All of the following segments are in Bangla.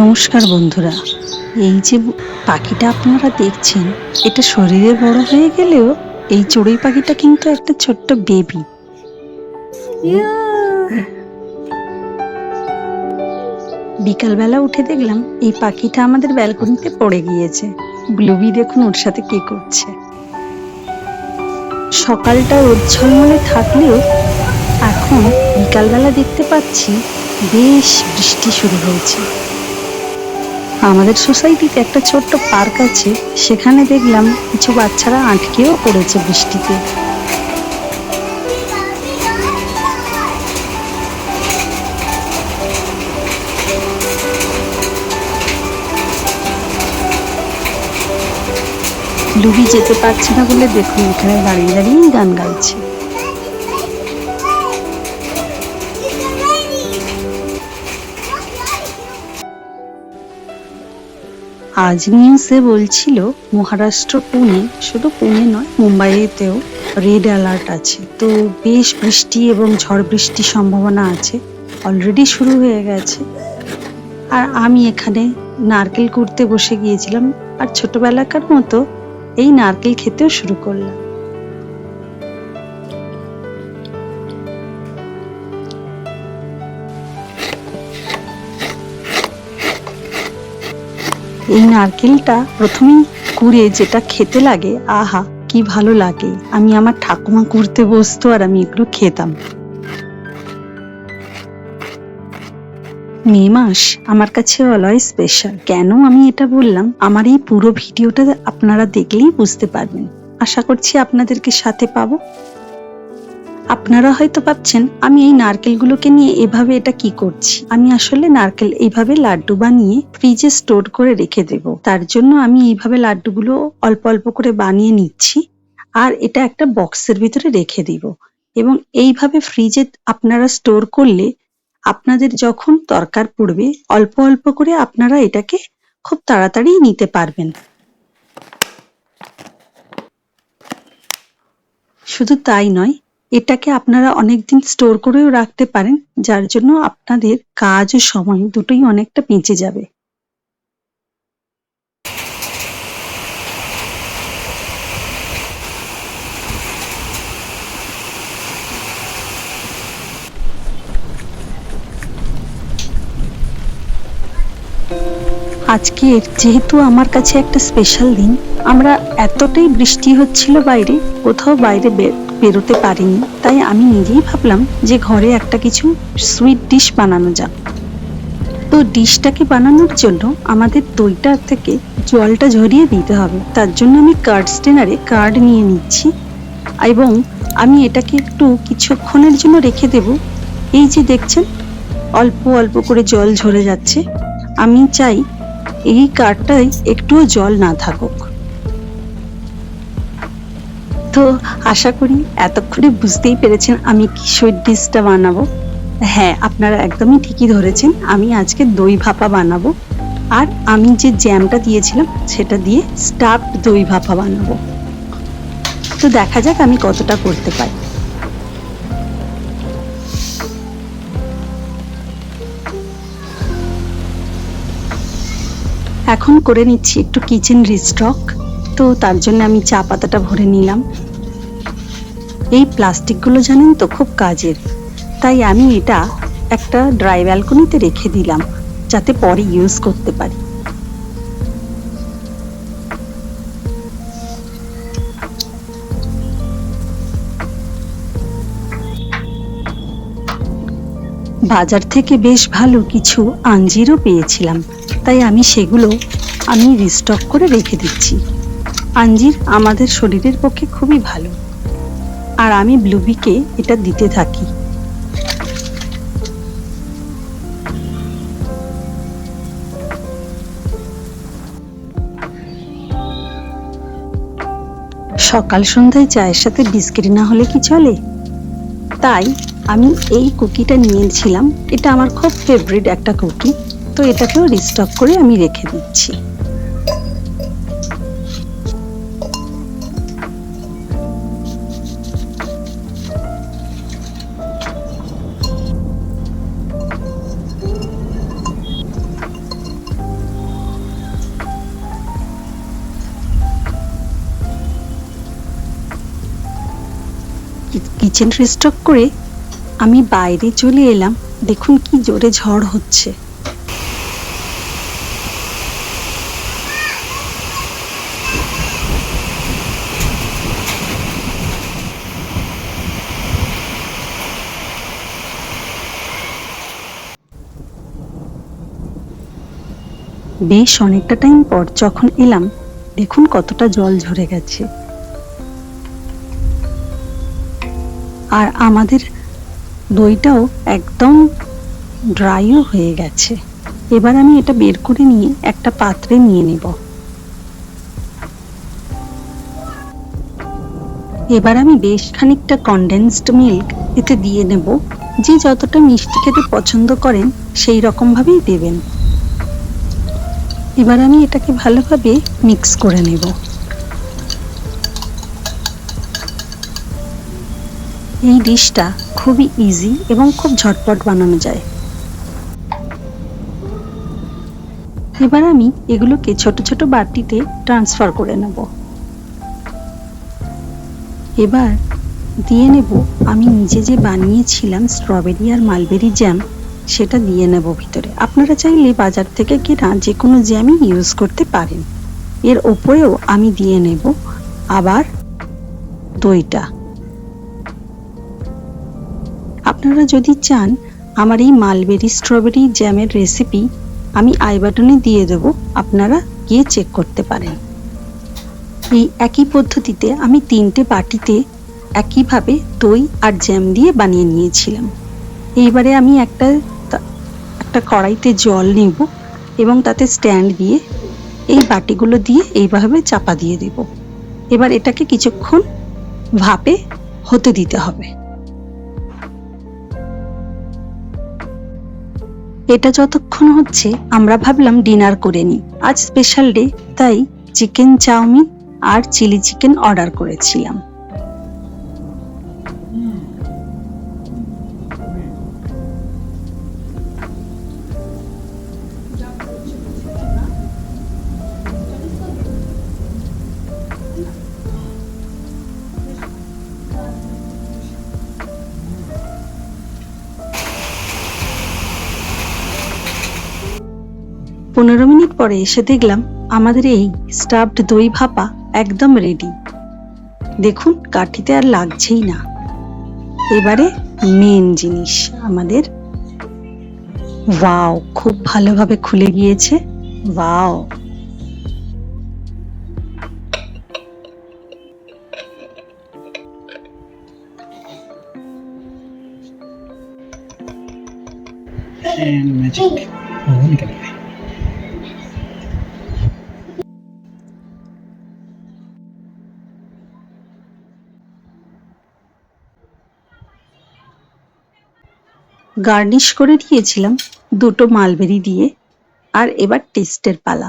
নমস্কার বন্ধুরা। এই যে পাখিটা আপনারা দেখছেন, এটা শরীরে বড় হয়ে গেলেও এই চড়ুই পাখিটা কিন্তু একটা ছোট্ট বেবি বিকালবেলা উঠে দেখলাম এই পাখিটা আমাদের ব্যালকনিতে পড়ে গিয়েছে। ব্লুবি দেখুন ওর সাথে কি করছে। সকালটা উজ্জ্বলমলে থাকলেও এখন বিকালবেলা দেখতে পাচ্ছি বেশ বৃষ্টি শুরু হয়েছে। আমাদের সোসাইটিতে একটা ছোট্ট পার্ক আছে, সেখানে দেখলাম কিছু বাচ্চারা আটকেও পড়েছে বৃষ্টিতে। লুবি যেতে পারছে না বলে দেখুন, এখানে দাঁড়িয়ে দাঁড়িয়ে গান গাইছে। আজ নিউজে বলছিল, মহারাষ্ট্র, পুনে। শুধু পুনে নয়, মুম্বাইতেও রেড অ্যালার্ট আছে। তো বেশ বৃষ্টি এবং ঝড় বৃষ্টির সম্ভাবনা আছে। অলরেডি শুরু হয়ে গেছে। আর আমি এখানে নারকেল কুড়তে বসে গিয়েছিলাম। আর ছোটবেলাকার মতো এই নারকেল খেতেও শুরু করলাম। এই নারকেলটা প্রথমেই কুড়ে যেটা খেতে লাগে, আহা, কি ভালো লাগে। আমি আমার ঠাকুমা কুড়তে বসতো আর আমি এগুলো খেতাম। মে মাস আমার কাছে অলয় স্পেশাল কেন আমি এটা বললাম? আমার এই পুরো ভিডিওটা আপনারা দেখলেই বুঝতে পারবেন। আশা করছি আপনাদেরকে সাথে পাবো। আপনারা হয়তো ভাবছেন, আমি এই নারকেলগুলোকে নিয়ে এভাবে এটা কি করছি? আমি আসলে নারকেল এইভাবে লাড্ডু বানিয়ে ফ্রিজে স্টোর করে রেখে দেব। তার জন্য আমি এইভাবে লাড্ডুগুলো অল্প অল্প করে বানিয়ে নিচ্ছি আর এটা একটা বক্সের ভিতরে রেখে দিব। এবং এইভাবে ফ্রিজে আপনারা স্টোর করলে আপনাদের যখন দরকার পড়বে, অল্প অল্প করে আপনারা এটাকে খুব তাড়াতাড়ি নিতে পারবেন। শুধু তাই নয় এটাকে আপনারা অনেকদিন স্টোর করেও রাখতে পারেন, যার জন্য আপনাদের কাজ ও সময় দুটোই অনেকটা বেঁচে যাবে। আজকের যেহেতু আমার কাছে একটা স্পেশাল দিন, আমরা এতটাই বৃষ্টি হচ্ছিল বাইরে, কোথাও বাইরে বেরোতে পারিনি। তাই আমি নিজেই ভাবলাম যে ঘরে একটা কিছু সুইট ডিশ বানানো যাক। তো ডিশটাকে বানানোর জন্য আমাদের দইটা থেকে জলটা ঝরিয়ে দিতে হবে। তার জন্য আমি কার্ড স্টেনারে কার্ড নিয়ে নিচ্ছি এবং আমি এটাকে একটু কিছুক্ষণের জন্য রেখে দেব। এই যে দেখছেন, অল্প অল্প করে জল ঝরে যাচ্ছে। আমি চাই এই কার্ডটায় একটুও জল না থাকুক। তো আশা করি এতক্ষণে বুঝতেই পেরেছেন আমি কি সুইট ডিশটা বানাবো। হ্যাঁ আপনারা একদমই ঠিকই ধরেছেন, আমি আজকে দই ভাপা বানাবো। আর আমি যে জ্যামটা দিয়েছিলাম, সেটা দিয়ে স্টাফড দই ভাপা বানাবো। তো দেখা যাক আমি কতটা করতে পারি। এখন করে নিচ্ছি একটু কিচেন রিস্টক তো তার জন্য আমি চা পাতাটা ভরে নিলাম। এই প্লাস্টিকগুলো জানেন তো খুব কাজের। তাই আমি এটা একটা ড্রাই ব্যালকনিতে রেখে দিলাম, যাতে পরে ইউজ করতে পারি। বাজার থেকে বেশ ভালো কিছু আঞ্জিরও পেয়েছিলাম। তাই আমি সেগুলো আমি রিস্টক করে রেখে দিচ্ছি। আঞ্জির আমাদের শরীরের পক্ষে খুবই ভালো। আর আমি ব্লুবিকে এটা দিতে থাকি। সকাল সন্ধ্যায় চায়ের সাথে বিস্কিট না হলে কি চলে? তাই আমি এই কুকিটা নিয়েছিলাম। এটা আমার খুব ফেভারিট একটা কুকি। তো এটাকেও রিস্টক করে আমি রেখে দিচ্ছি। কিচেন রিস্টক করে আমি বাইরে চলে এলাম, দেখুন কি জোরে ঝড় হচ্ছে। বেশ অনেকটা টাইম পর যখন এলাম, দেখুন কতটা জল ঝরে গেছে। আর আমাদের দইটাও একদম ড্রাইও হয়ে গেছে। এবার আমি এটা বের করে নিয়ে একটা পাত্রে নিয়ে নেব। এবার আমি বেশ খানিকটা কনডেন্সড মিল্ক এতে দিয়ে নেব। যে যতটা মিষ্টি খেতে পছন্দ করেন, সেই রকম ভাবেই দেবেন। এবার আমি এটাকে ভালোভাবে মিক্স করে নেব। এই ডিশটা খুবই ইজি এবং খুব ঝটপট বানানো যায়। এবার আমি এগুলোকে ছোট ছোট বাটিতে ট্রান্সফার করে নেব। এবার দিয়ে নেব, আমি নিজে যে বানিয়েছিলাম স্ট্রবেরি আর মালবেরি জ্যাম সেটা দিয়ে নেব ভিতরে। আপনারা চাইলে বাজার থেকে কেনা যে কোনো জ্যামই ইউজ করতে পারেন। এর ওপরেও আমি দিয়ে নেব আবার দইটা। আপনারা যদি চান আমার এই মালবেরি স্ট্রবেরি জ্যামের রেসিপি আমি আই বাটনে দিয়ে দেব, আপনারা গিয়ে চেক করতে পারেন। এই একই পদ্ধতিতে আমি তিনটে বাটিতে একইভাবে দই আর জ্যাম দিয়ে বানিয়ে নিয়েছিলাম। এইবারে আমি একটা একটা কড়াইতে জল নেব এবং তাতে স্ট্যান্ড দিয়ে এই বাটিগুলো দিয়ে এইভাবে চাপা দিয়ে দেব। এবার এটাকে কিছুক্ষণ ভাপে হতে দিতে হবে। এটা যতক্ষণ হচ্ছে আমরা ভাবলাম ডিনার করে নিই। আজ স্পেশাল ডে তাই চিকেন চাউমিন আর চিলি চিকেন অর্ডার করেছিলাম। পনেরো মিনিট পরে এসে দেখলাম আমাদের এই স্টাফড দই ভাপা একদম রেডি দেখুন কাঠিতে আর লাগছেই না। এবারে মেন জিনিস আমাদের। ওয়াও খুব ভালোভাবে খুলে গিয়েছে। Wow And magic. Oh, let me get it. Garnish করে দিয়েছিলাম দুটো মালবেরি দিয়ে আর এবার টেস্টের পালা।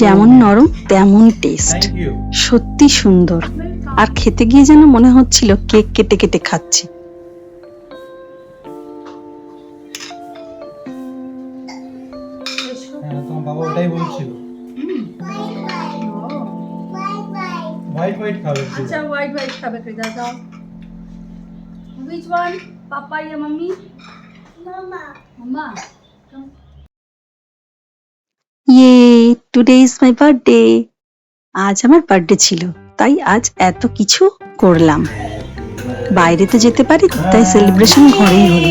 যেমন নরম তেমন টেস্ট সত্যি সুন্দর। আর খেতে গিয়ে যেন মনে হচ্ছিল কেক কেটে কেটে খাচ্ছি। বাবা ওটাই বলছিল। হোয়াইট হোয়াইট খাবে আচ্ছা হোয়াইট হোয়াইট খাবে ইয়ে টুডে ইজ মাই বার্থডে আজ আমার বার্থডে ছিল তাই আজ এত কিছু করলাম। বাইরে তো যেতে পারি তাই সেলিব্রেশন ঘরেই হলো।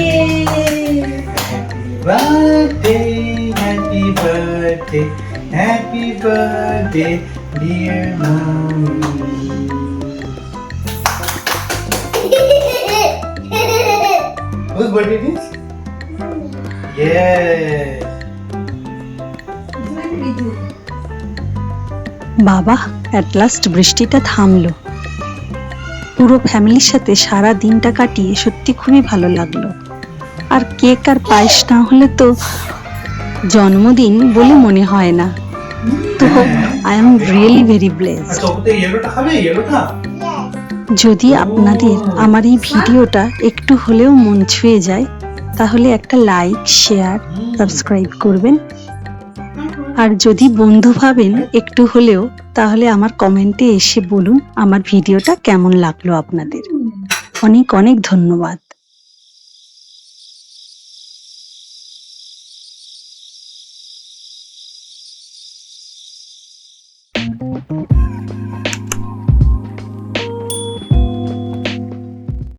Yeah. বাবা অ্যাট লাস্ট বৃষ্টিটা থামলো। পুরো ফ্যামিলির সাথে সারা দিনটা কাটিয়ে সত্যি খুবই ভালো লাগল। আর কেক আর পায়েস না হলে তো জন্মদিন বলে মনে হয় না। তো আই এম রিয়েলি ভেরি ইয়েলোটা যদি আপনাদের আমার এই ভিডিওটা একটু হলেও মন ছুঁয়ে যায়, তাহলে একটা লাইক শেয়ার সাবস্ক্রাইব করবেন। আর যদি বন্ধু ভাবেন একটু হলেও, তাহলে আমার কমেন্টে এসে বলুন আমার ভিডিওটা কেমন লাগল আপনাদের। অনেক অনেক ধন্যবাদ।